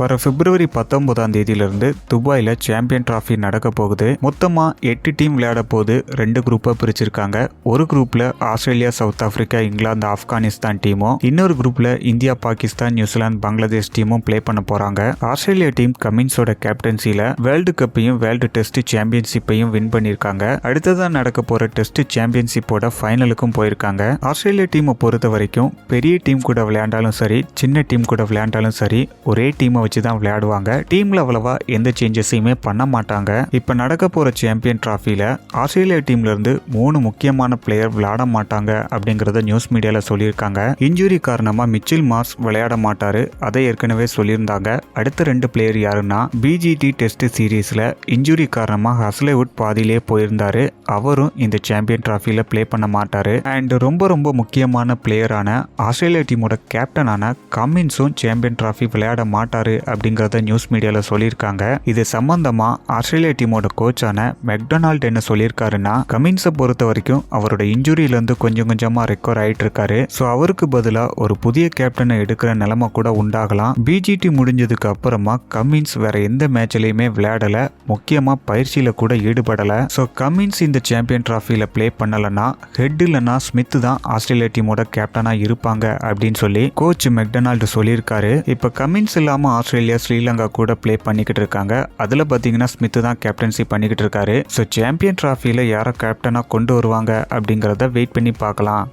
வர பிப்ரவரி பத்தொன்பதாம் தேதியிலிருந்து துபாயில் சாம்பியன் டிராஃபி நடக்க போகுது. மொத்தமாக எட்டு டீம் விளையாட போது ரெண்டு குரூப்பாக பிரிச்சிருக்காங்க. ஒரு குரூப்பில் Australia South Africa England Afghanistan டீமும் இன்னொரு குரூப்பில் இந்தியா பாகிஸ்தான் நியூசிலாந்து பங்களாதேஷ் டீமும் ப்ளே பண்ண போகிறாங்க ஆஸ்திரேலியா டீம் கமின்ஸோட கேப்டன்சியில் வேர்ல்டு கப்பையும் வேர்ல்டு டெஸ்ட் சாம்பியன்ஷிப்பையும் வின் பண்ணியிருக்காங்க அடுத்ததாக நடக்க போகிற டெஸ்ட் சாம்பியன்ஷிப்போட ஃபைனலுக்கும் போயிருக்காங்க. ஆஸ்திரேலியா டீமை பொறுத்த வரைக்கும் பெரிய டீம் கூட விளையாண்டாலும் சரி சின்ன டீம் கூட விளையாண்டாலும் சரி ஒரே டீமை வச்சு தான் விளையாடுவாங்க. டீம்ல அவ்வளவா எந்த சேஞ்சஸையுமே பண்ண மாட்டாங்க. இப்போ நடக்க போற சாம்பியன் டிராஃபில ஆஸ்திரேலியா டீம்ல இருந்து மூணு முக்கியமான பிளேயர் விளையாட மாட்டாங்க அப்படிங்கறத நியூஸ் மீடியால சொல்லியிருக்காங்க. இன்ஜுரி காரணமா மிச்சில் மார்ஸ் விளையாட மாட்டாரு. அதை ஏற்கனவே சொல்லியிருந்தாங்க. அடுத்த ரெண்டு பிளேயர் யாருன்னா பிஜிடி டெஸ்ட் சீரீஸ்ல இன்ஜுரி காரணமா ஹஸ்லேவுட் பாதியிலே போயிருந்தாரு. அவரும் இந்த சாம்பியன் டிராஃபில ப்ளே பண்ண மாட்டாரு. அண்ட் ரொம்ப ரொம்ப முக்கியமான பிளேயரான ஆஸ்திரேலியா டீமோட கேப்டனான கமின்ஸும் சாம்பியன் டிராஃபி விளையாட மாட்டாரு. அப்படிங்கிறத நியூஸ் மீடியாவில் சொல்லியிருக்காங்க. இது சம்பந்தமா ஆஸ்திரேலியா டீமோட கோச்சான மெக்டொனால்ட் என்ன சொல்லியிருக்காருன்னா கமின்ஸை பொறுத்த வரைக்கும் அவரோட இன்ஜுரியிலேருந்து கொஞ்சம் கொஞ்சமாக ரெக்கவர் ஆகிட்டு இருக்காரு ஸோ அவருக்கு பதிலாக ஒரு புதிய கேப்டனை எடுக்கிற நிலைமை கூட உண்டாகலாம். பிஜிடி முடிஞ்சதுக்கு அப்புறமா கமின்ஸ் வேற எந்த மேட்ச்லையுமே விளையாடல. முக்கியமாக பயிற்சியில் கூட ஈடுபடலை. ஸோ கமின்ஸ் இந்த சாம்பியன் ட்ராஃபியில் ப்ளே பண்ணலைன்னா ஹெட் இல்லைன்னா ஸ்மித் தான் ஆஸ்திரேலியா டீமோட கேப்டனாக இருப்பாங்க. அப்படின்னு சொல்லி கோச் மெக்டொனால்டு சொல்லியிருக்காரு. இப்போ கமின்ஸ் இல்லாமல் ஆஸ்திரேலியா ஸ்ரீலங்கா கூட ப்ளே பண்ணிக்கிட்டு இருக்காங்க. அதில் பார்த்தீங்கன்னா ஸ்மித் தான் கேப்டன்சி பண்ணிக்கிட்டு இருக்காரு. ஸோ சாம்பியன் டிராஃபியில் யாரை கேப்டனாக கொண்டு வருவாங்க அப்படிங்கிறத வெயிட் பண்ணி பார்க்கலாம்.